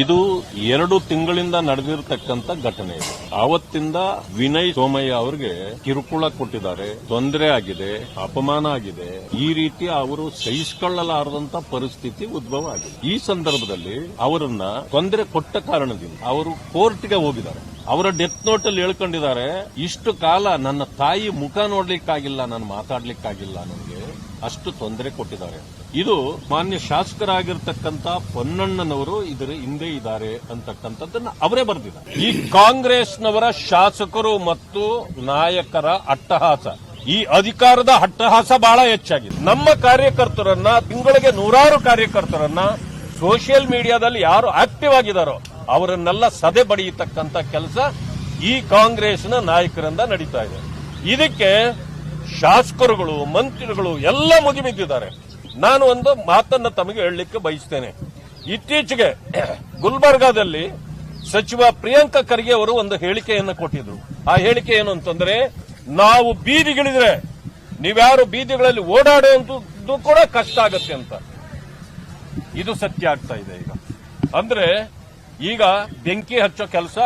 ಇದು ಎರಡು ತಿಂಗಳಿಂದ ನಡೆದಿರತಕ್ಕಂತ ಘಟನೆ ಇದು. ಆವತ್ತಿಂದ ವಿನಯ್ ಸೋಮಯ್ಯ ಅವರಿಗೆ ಕಿರುಕುಳ ಕೊಟ್ಟಿದ್ದಾರೆ. ತೊಂದರೆ ಆಗಿದೆ, ಅಪಮಾನ ಆಗಿದೆ. ಈ ರೀತಿ ಅವರು ಸಹಿಸಿಕೊಳ್ಳಲಾರದಂತ ಪರಿಸ್ಥಿತಿ ಉದ್ಭವ ಆಗಿದೆ. ಈ ಸಂದರ್ಭದಲ್ಲಿ ಅವರನ್ನ ತೊಂದರೆ ಕೊಟ್ಟ ಕಾರಣದಿಂದ ಅವರು ಕೋರ್ಟ್ಗೆ ಹೋಗಿದ್ದಾರೆ. ಅವರ ಡೆತ್ ನೋಟ್ ಅಲ್ಲಿ ಹೇಳ್ಕೊಂಡಿದ್ದಾರೆ, ಇಷ್ಟು ಕಾಲ ನನ್ನ ತಾಯಿ ಮುಖ ನೋಡ್ಲಿಕ್ಕಾಗಿಲ್ಲ, ನಾನು ಮಾತಾಡ್ಲಿಕ್ಕಾಗಿಲ್ಲ ನನಗೆ. ಅಷ್ಟು ತೊಂದರೆ ಕೊಟ್ಟಿದ್ದಾರೆ. ಇದು ಮಾನ್ಯ ಶಾಸಕರಾಗಿರ್ತಕ್ಕಂಥ ಪೊನ್ನಣ್ಣನವರು ಇದರ ಹಿಂದೆ ಇದ್ದಾರೆ ಅಂತಕ್ಕಂಥದ್ದನ್ನ ಅವರೇ ಬರೆದಿದ್ದಾರೆ. ಈ ಕಾಂಗ್ರೆಸ್ನವರ ಶಾಸಕರು ಮತ್ತು ನಾಯಕರ ಅಟ್ಟಹಾಸ. ಈ ಅಧಿಕಾರದ ಅಟ್ಟಹಾಸ ಬಹಳ ಹೆಚ್ಚಾಗಿದೆ. ನಮ್ಮ ಕಾರ್ಯಕರ್ತರನ್ನ, ತಿಂಗಳಿಗೆ ನೂರಾರು ಕಾರ್ಯಕರ್ತರನ್ನ ಸೋಷಿಯಲ್ ಮೀಡಿಯಾದಲ್ಲಿ ಯಾರು ಆಕ್ಟಿವ್ ಆಗಿದಾರೋ ಅವರನ್ನೆಲ್ಲ ಸದೆ ಬಡಿಯತಕ್ಕಂಥ ಕೆಲಸ ಈ ಕಾಂಗ್ರೆಸ್ನ ನಾಯಕರಿಂದ ನಡೀತಾ ಇದೆ. ಇದಕ್ಕೆ ಶಾಸಕರುಗಳು, ಮಂತ್ರಿಗಳು ಎಲ್ಲ ಮುಗಿಬಿದ್ದಿದ್ದಾರೆ. ನಾನು ಒಂದು ಮಾತನ್ನ ತಮಗೆ ಹೇಳಲಿಕ್ಕೆ ಬಯಸ್ತೇನೆ. ಇತ್ತೀಚೆಗೆ ಗುಲ್ಬರ್ಗಾದಲ್ಲಿ ಸಚಿವ ಪ್ರಿಯಾಂಕ ಖರ್ಗೆ ಅವರು ಒಂದು ಹೇಳಿಕೆಯನ್ನು ಕೊಟ್ಟಿದ್ರು. ಆ ಹೇಳಿಕೆ ಏನು ಅಂತಂದ್ರೆ, ನಾವು ಬೀದಿಗಿಳಿದ್ರೆ, ನೀವ್ಯಾರು ಬೀದಿಗಳಲ್ಲಿ ಓಡಾಡುವಂತದ್ದು ಕೂಡ ಕಷ್ಟ ಆಗತ್ತೆ ಅಂತ. ಇದು ಸತ್ಯ ಆಗ್ತಾ ಇದೆ ಈಗ. ಅಂದ್ರೆ, ಈಗ ಬೆಂಕಿ ಹಚ್ಚೋ ಕೆಲಸ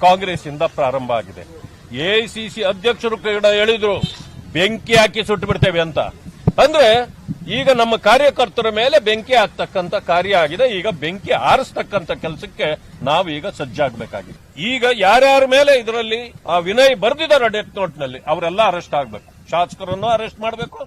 ಕಾಂಗ್ರೆಸ್ ಇಂದ ಪ್ರಾರಂಭ ಆಗಿದೆ. ಎಐಸಿಸಿ ಅಧ್ಯಕ್ಷರು ಕೂಡ ಹೇಳಿದ್ರು ಬೆಂಕಿ ಹಾಕಿ ಸುಟ್ಟು ಬಿಡ್ತೇವೆ ಅಂತ. ಅಂದ್ರೆ ಈಗ ನಮ್ಮ ಕಾರ್ಯಕರ್ತರ ಮೇಲೆ ಬೆಂಕಿ ಹಾಕ್ತಕ್ಕಂಥ ಕಾರ್ಯ ಆಗಿದೆ. ಈಗ ಬೆಂಕಿ ಆರಿಸ್ತಕ್ಕಂತ ಕೆಲಸಕ್ಕೆ ನಾವು ಈಗ ಸಜ್ಜಾಗಬೇಕಾಗಿದೆ. ಈಗ ಯಾರ್ಯಾರ ಮೇಲೆ ಇದರಲ್ಲಿ ಆ ವಿನಯ್ ಬರೆದಿದ್ದಾರೆ ಡೆತ್ ನೋಟ್ನಲ್ಲಿ ಅವರೆಲ್ಲ ಅರೆಸ್ಟ್ ಆಗ್ಬೇಕು. ಶಾಸಕರನ್ನು ಅರೆಸ್ಟ್ ಮಾಡಬೇಕು.